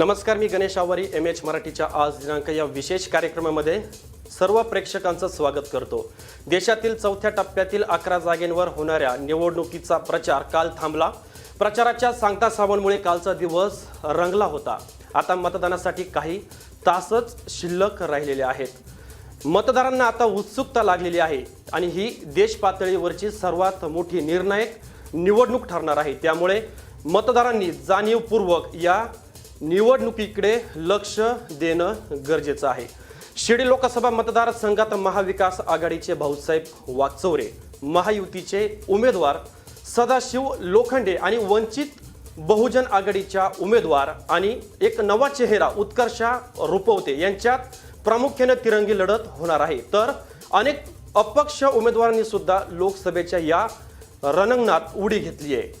नमस्कार मी Ganesh Awari M H मराठीच्या आज दिनांक या विशेष कार्यक्रमामध्ये सर्व प्रेक्षकांचं स्वागत करतो. देशातील चौथ्या टप्प्यातील अकरा जागेंवर होणाऱ्या निवडणुकीचा प्रचार काल थांबला. प्रचाराच्या सांगता सावनमुळे कालचा दिवस रंगला होता. आता मतदानासाठी काही तासच शिल्लक राहिलेले आहेत. मतदारांना आता उत्सुकता लागलेली आहे आणि ही देश पातळीवरची सर्वात मोठी निर्णायक निवडणूक ठरणार आहे. त्यामुळे मतदारांनी जाणीवपूर्वक या निवडणुकीकडे लक्ष देणं गरजेचं आहे. शिर्डी लोकसभा मतदारसंघात महाविकास आघाडीचे भाऊसाहेब वाचवरे महायुतीचे उमेदवार सदाशिव लोखंडे आणि वंचित बहुजन आघाडीच्या उमेदवार आणि एक नवा चेहरा उत्कर्षा रुपवते यांच्यात प्रामुख्याने तिरंगी लढत होणार आहे. तर अनेक अपक्ष उमेदवारांनी सुद्धा लोकसभेच्या या रणंगणात उडी घेतली आहे.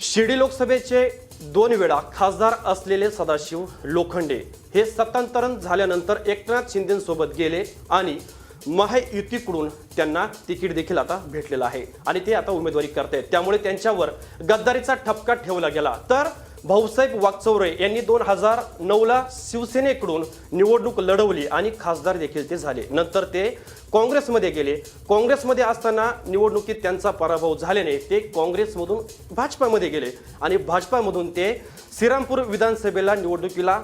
शिर्डी लोकसभेचे दोन वेळा खासदार असलेले सदाशिव लोखंडे हे सत्तांतरण झाल्यानंतर एकनाथ शिंदेसोबत गेले आणि महायुतीकडून त्यांना तिकीट देखील आता भेटलेलं आहे. आणि ते आता उमेदवारी करतायत. त्यामुळे त्यांच्यावर गद्दारीचा ठपका ठेवला गेला. तर भाऊसाहेब वाकचौरे यांनी दोन हजार नऊला शिवसेनेकडून निवडणूक लढवली आणि खासदार देखील ते झाले. नंतर ते काँग्रेसमध्ये गेले. काँग्रेसमध्ये असताना निवडणुकीत त्यांचा पराभव झाल्याने ते काँग्रेसमधून भाजपामध्ये गेले आणि भाजपामधून ते श्रीरामपूर विधानसभेला निवडणुकीला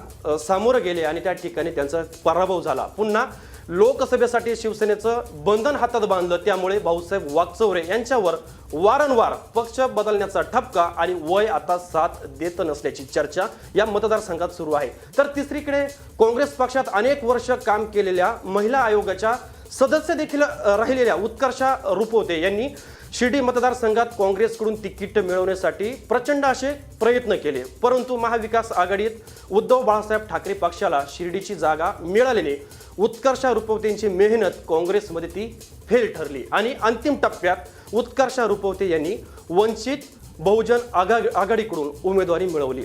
सामोरं गेले आणि त्या ठिकाणी त्यांचा पराभव झाला. पुन्हा लोकसभेसाठी शिवसेनेचं बंधन हातात बांधलं. त्यामुळे भाऊसाहेब वाकचौरे यांच्यावर वारंवार पक्ष बदलण्याचा ठपका आणि वय आता साथ देत नसल्याची चर्चा या मतदारसंघात सुरू आहे. तर तिसरीकडे काँग्रेस पक्षात अनेक वर्ष काम केलेल्या महिला आयोगाच्या सदस्य देखील राहिलेल्या उत्कर्षा रुपोते यांनी शिर्डी मतदारसंघात काँग्रेसकडून तिकीट मिळवण्यासाठी प्रचंड असे प्रयत्न केले. परंतु महाविकास आघाडीत उद्धव बाळासाहेब ठाकरे पक्षाला शिर्डीची जागा मिळालेली उत्कर्षा रुपवतेंची मेहनत काँग्रेसमध्ये ती फेल ठरली. आणि अंतिम टप्प्यात उत्कर्षा रुपवते यांनी वंचित बहुजन आघा आघाडीकडून उमेदवारी मिळवली.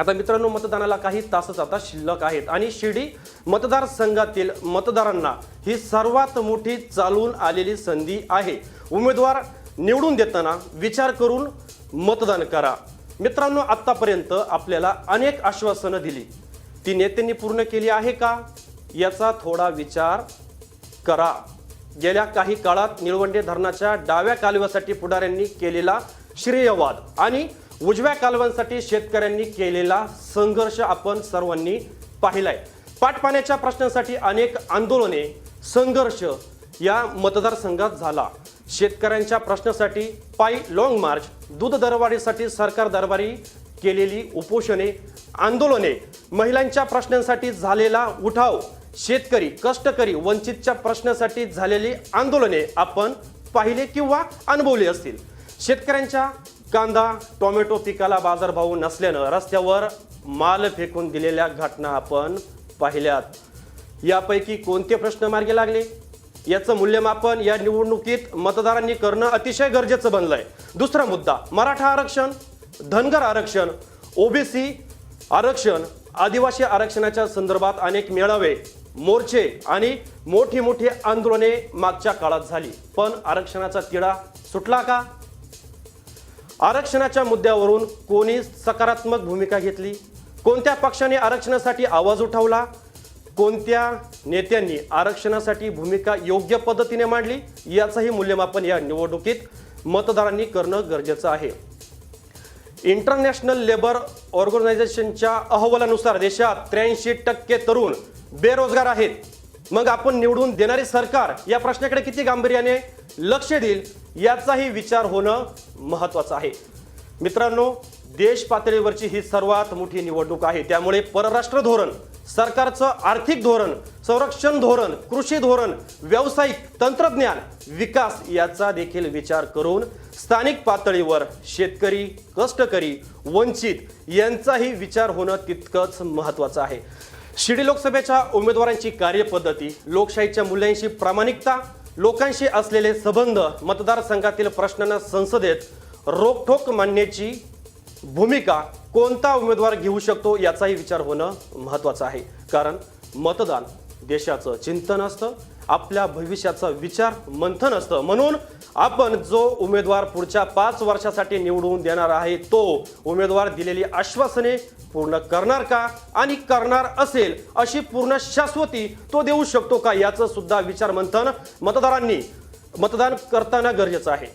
आता मित्रांनो मतदानाला काही तासच आता शिल्लक आहेत. आणि शिर्डी मतदारसंघातील मतदारांना ही सर्वात मोठी चालून आलेली संधी आहे. उमेदवार निवडून देताना विचार करून मतदान करा. मित्रांनो आत्तापर्यंत आपल्याला अनेक आश्वासनं दिली. ती नेत्यांनी पूर्ण केली आहे का? याचा थोडा विचार करा. गेल्या काही काळात निळवंडे धरणाच्या डाव्या कालव्यासाठी पुढाऱ्यांनी केलेला श्रेयवाद आणि उजव्या कालव्यांसाठी शेतकऱ्यांनी केलेला संघर्ष आपण सर्वांनी पाहिलाय. पाटपाण्याच्या प्रश्नासाठी अनेक आंदोलने संघर्ष या मतदारसंघात झाला. शेतकऱ्यांच्या प्रश्नासाठी पायी लाँग मार्च दूध दरवाढीसाठी सरकार दरबारी केलेली उपोषणे आंदोलने महिलांच्या प्रश्नांसाठी झालेला उठाव शेतकरी कष्टकरी वंचितच्या प्रश्नासाठी झालेली आंदोलने आपण पाहिले किंवा अनुभवली असतील. शेतकऱ्यांच्या कांदा टोमॅटो पिकाला बाजारभाव नसल्यानं रस्त्यावर माल फेकून दिलेल्या घटना आपण पाहिल्यात. यापैकी कोणते प्रश्न मार्गी लागले? याचं मूल्यमापन या निवडणुकीत मतदारांनी करणं अतिशय गरजेचं बनलंय. दुसरा मुद्दा मराठा आरक्षण. धनगर आरक्षण ओबीसी आरक्षण आदिवासी आरक्षणाच्या संदर्भात अनेक मेळावे मोर्चे आणि मोठी मोठी आंदोलने मागच्या काळात झाली. पण आरक्षणाचा तिढा सुटला का? आरक्षणाच्या मुद्द्यावरून कोणी सकारात्मक भूमिका घेतली? कोणत्या पक्षाने आरक्षणासाठी आवाज उठवला? कोणत्या नेत्यांनी आरक्षणासाठी भूमिका योग्य पद्धतीने मांडली? याचंही मूल्यमापन या निवडणुकीत मतदारांनी करणं गरजेचं आहे. इंटरनॅशनल लेबर ऑर्गनायझेशनच्या अहवालानुसार देशात त्र्याऐंशी टक्के तरुण बेरोजगार आहेत. मग आपण निवडून देणारे सरकार या प्रश्नाकडे किती गांभीर्याने लक्ष देईल याचाही विचार होणं महत्त्वाचं आहे. मित्रांनो देश पातळीवरची ही सर्वात मोठी निवडणूक आहे. त्यामुळे परराष्ट्र धोरण सरकारचं आर्थिक धोरण संरक्षण धोरण कृषी धोरण व्यावसायिक तंत्रज्ञान विकास याचा देखील विचार करून स्थानिक पातळीवर शेतकरी कष्टकरी वंचित यांचाही विचार होणं तितकंच महत्त्वाचं आहे. शिर्डी लोकसभेच्या उमेदवारांची कार्यपद्धती लोकशाहीच्या मूल्यांशी प्रामाणिकता लोकांशी असलेले संबंध मतदारसंघातील प्रश्नांना संसदेत रोखठोक मांडण्याची भूमिका कोणता उमेदवार घेऊ शकतो याचाही विचार होणं महत्त्वाचं आहे. कारण मतदान देशाचं चिंतन असतं आपल्या भविष्याचा विचार मंथन असतं. म्हणून आपण जो उमेदवार पुढच्या पाच वर्षासाठी निवडून देणार आहे तो उमेदवार दिलेली आश्वासने पूर्ण करणार का? आणि करणार असेल अशी पूर्ण शाश्वती तो देऊ शकतो का? याचं सुद्धा विचार मंथन मतदारांनी मतदान करताना गरजेचं आहे.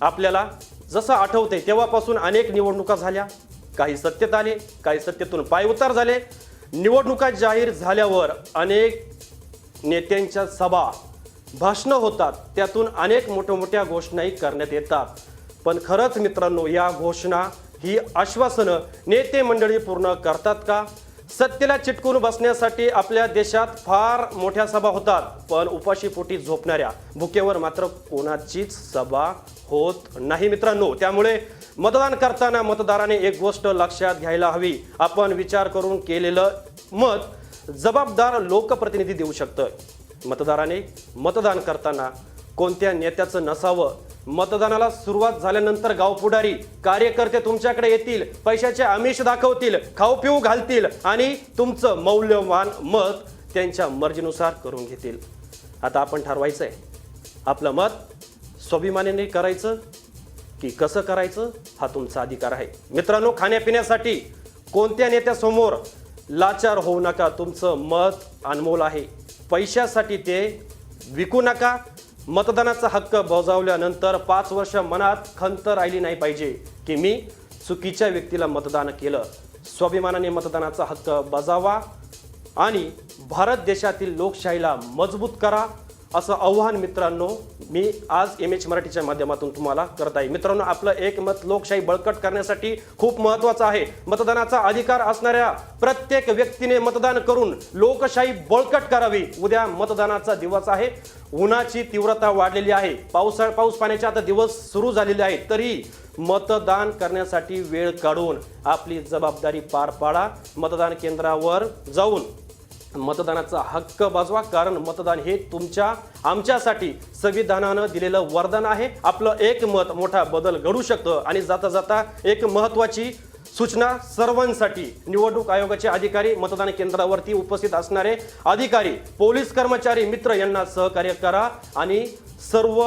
आपल्याला जसं आठवते तेव्हापासून अनेक निवडणुका झाल्या. काही सत्तेत आले काही सत्तेतून पायउतार झाले. निवडणुका जाहीर झाल्यावर अनेक नेत्यांच्या सभा भाषणं होतात त्यातून अनेक मोठ्या मोठ्या घोषणाही करण्यात येतात. पण खरंच मित्रांनो या घोषणा ही आश्वासनं नेते मंडळी पूर्ण करतात का? सत्तेला चिटकून बसण्यासाठी आपल्या देशात फार मोठ्या सभा होतात पण उपाशीपोटी झोपणाऱ्या भुकेवर मात्र कोणाचीच सभा होत नाही मित्रांनो. त्यामुळे मतदान करताना मतदाराने एक गोष्ट लक्षात घ्यायला हवी. आपण विचार करून केलेलं मत जबाबदार लोकप्रतिनिधी देऊ शकतं मतदाराने मतदान करताना कोणत्या नेत्याचं नसावं? मतदानाला सुरुवात झाल्यानंतर गावपुढारी कार्यकर्ते तुमच्याकडे येतील पैशाचे आमिष दाखवतील खाऊ पिऊ घालतील आणि तुमचं मौल्यवान मत त्यांच्या मर्जीनुसार करून घेतील. आता आपण ठरवायचं आहे आपलं मत स्वाभिमानाने करायचं की कसं करायचं हा तुमचा अधिकार आहे. मित्रांनो खाण्यापिण्यासाठी कोणत्या नेत्यासमोर लाचार होऊ नका. तुमचं मत अनमोल आहे. पैशासाठी ते विकू नका. मतदानाचा हक्क बजावल्यानंतर पाच वर्ष मनात खंत राहिली नाही पाहिजे की मी चुकीच्या व्यक्तीला मतदान केलं. स्वाभिमानाने मतदानाचा हक्क बजावा आणि भारत देशातील लोकशाहीला मजबूत करा. असं आव्हान मित्रांनो मी आज एम एच मराठीच्या माध्यमातून तुम्हाला करत आहे. मित्रांनो आपलं एक मत लोकशाही बळकट करण्यासाठी खूप महत्वाचं आहे. मतदानाचा अधिकार असणाऱ्या प्रत्येक व्यक्तीने मतदान करून लोकशाही बळकट करावी. उद्या मतदानाचा दिवस आहे. उन्हाची तीव्रता वाढलेली आहे. पावसाळ पाऊस पाण्याचे आता दिवस सुरू झालेले आहेत. तरी मतदान करण्यासाठी वेळ काढून आपली जबाबदारी पार पाडा. मतदान केंद्रावर जाऊन मतदानाचा हक्क बजवा कारण मतदान हे तुमच्या आमच्यासाठी संविधानानं दिलेलं वरदान आहे. आपलं एक मत मोठा बदल घडू शकतं आणि जाता जाता एक महत्त्वाची सूचना सर्वांसाठी. निवडणूक आयोगाचे अधिकारी मतदान केंद्रावरती उपस्थित असणारे अधिकारी पोलीस कर्मचारी मित्र यांना सहकार्य करा आणि सर्व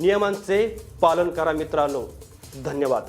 नियमांचे पालन करा मित्रांनो. धन्यवाद.